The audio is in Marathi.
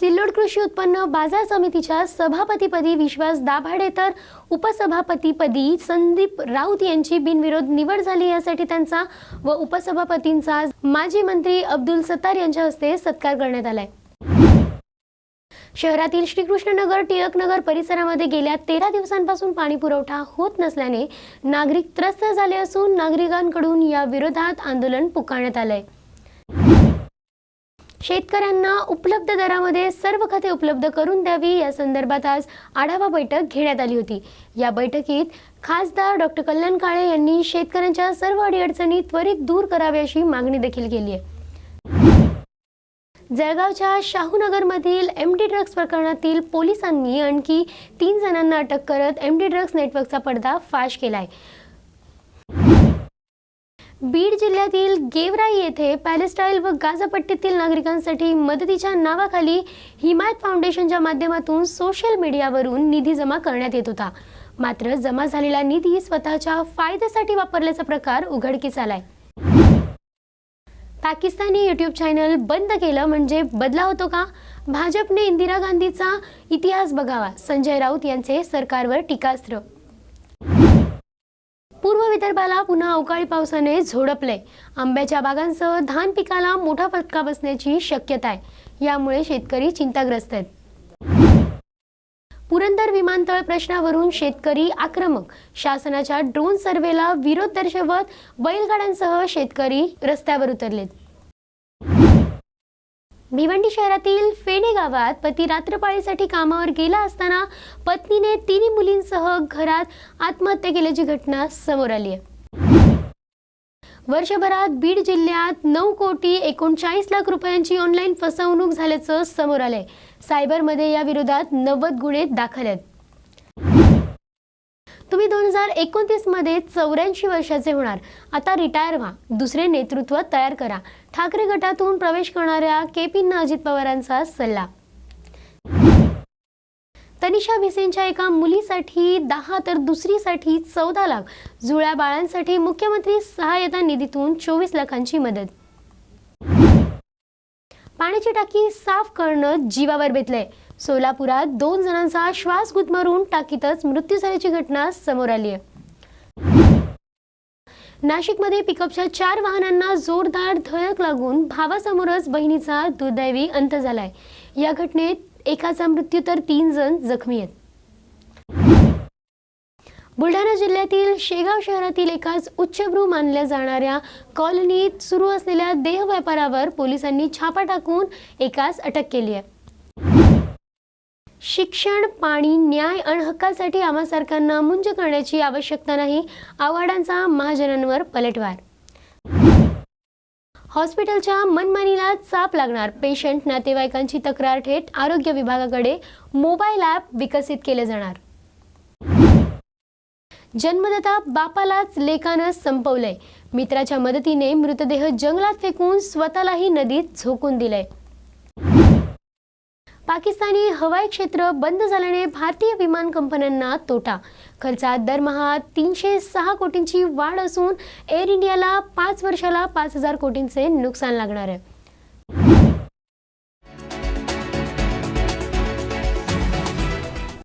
सिल्लोड कृषी उत्पन्न बाजार समितीच्या सभापतीपदी विश्वास दाभाडे तर उपसभापतीपदी संदीप राऊत यांची बिनविरोध निवड झाली यासाठी त्यांचा व उपसभापतींचा माजी मंत्री अब्दुल सत्तार यांच्या हस्ते सत्कार करण्यात आलाय. शहरातील श्रीकृष्णनगर टिळकनगर परिसरामध्ये गेल्या तेरा दिवसांपासून पाणी पुरवठा होत नसल्याने नागरिक त्रस्त झाले असून नागरिकांकडून या विरोधात आंदोलन पुकारण्यात आलंय. शेतकऱ्यांना उपलब्ध दरामध्ये सर्व खते उपलब्ध करून द्यावी या संदर्भात आज आढावा बैठक घेण्यात आली होती. या बैठकीत खासदार डॉक्टर कल्याण काळे यांनी शेतकऱ्यांच्या सर्व अडीअडचणी त्वरित दूर कराव्या अशी मागणी देखील केली आहे. जळगावच्या शाहूनगरमधील एम डी ड्रग्स प्रकरणातील पोलिसांनी आणखी तीन जणांना अटक करत एम डी ड्रग्स नेटवर्कचा पडदा फाश केला आहे बीड जिल्ह्यातील गेवराई येथे पॅलेस्टाईल व गाझापट्टीतील नागरिकांसाठी मदतीच्या नावाखाली हिमायत फाउंडेशनच्या माध्यमातून सोशल मीडियावरून निधी जमा करण्यात येत होता. मात्र जमा झालेला निधी स्वतःच्या फायद्यासाठी वापरल्याचा प्रकार उघडकीस आलाय. पाकिस्तानी यूट्यूब चॅनल बंद केलं म्हणजे बदला होतो का? भाजपने इंदिरा गांधीचा इतिहास बघावा. संजय राऊत यांचे सरकारवर टीकास्त्र. पूर्व विदर्भाला पुन्हा अवकाळी पावसाने झोडपले. आंब्याच्या बागांसह धान पिकाला मोठा फटका बसण्याची शक्यता आहे. यामुळे शेतकरी चिंताग्रस्त आहेत. पुरंदर विमानतळ प्रश्नावरून शेतकरी आक्रमक. शासनाच्या ड्रोन सर्वेला विरोध दर्शवत बैलगाड्यांसह शेतकरी रस्त्यावर उतरलेत. भिवंडी शहरातील फेणे गावात पती रात्रपाळीसाठी कामावर गेला असताना पत्नीने तिन्ही मुलींसह घरात आत्महत्या केल्याची घटना समोर आली आहे. वर्षभरात बीड जिल्ह्यात नऊ कोटी एकोणचाळीस लाख रुपयांची ऑनलाईन फसवणूक झाल्याचं समोर आलंय. सायबरमध्ये या विरोधात नव्वद गुन्हे दाखल आहेत. तुम्ही दोन हजार एकोणतीसमध्ये चौऱ्याऐंशी वर्षाचे होणार. आता रिटायर व्हा. दुसरे नेतृत्व तयार करा. ठाकरे गटातून प्रवेश करणाऱ्या केपींना अजित पवारांचा सल्ला. तनिषा भिसेंच्या एका मुलीसाठी दहा तर दुसरीसाठी चौदा लाख. जुळ्या बाळांसाठी मुख्यमंत्री सहाय्यता निधीतून चोवीस लाखांची मदत. पाण्याची टाकी साफ करणं जीवावर बेतलंय. सोलापुरात दोन जणांचा श्वास गुदमरून टाकीतच मृत्यू झाल्याची घटना समोर आली आहे. नाशिकमध्ये पिकअपच्या चार वाहनांना जोरदार धडक लागून भावासमोरच बहिणीचा दुर्दैवी अंत झालाय. या घटनेत एकाचा मृत्यू तर तीन जण जखमी आहेत. बुलढाणा जिल्ह्यातील शेगाव शहरातील एकाच उच्चभ्रू मानल्या जाणाऱ्या कॉलनीत सुरू असलेल्या देह व्यापारावर पोलिसांनी छापा टाकून एकास अटक केली आहे. शिक्षण पाणी न्याय आणि हक्कासाठी आम्हा सरकारना मुंज करण्याची आवश्यकता नाही आव्हाडांचा महाजनांवर पलटवार. हॉस्पिटलच्या मनमानीला चाप लागणार. पेशंट नातेवाईकांची तक्रार थेट आरोग्य विभागाकडे मोबाईल ॲप विकसित केले जाणार. जन्मदाता बापालाच लेखानं संपवलंय. मित्राच्या मदतीने मृतदेह जंगलात फेकून स्वतःलाही नदीत झोकून दिलंय. पाकिस्तानी हवाई क्षेत्र बंद झाल्याने भारतीय विमान कंपन्यांना तोटा. खर्चात दरमहा तीनशे सहा कोटींची वाढ असून एअर इंडियाला पाच वर्षाला पाच हजार कोटींचे नुकसान लागणार आहे.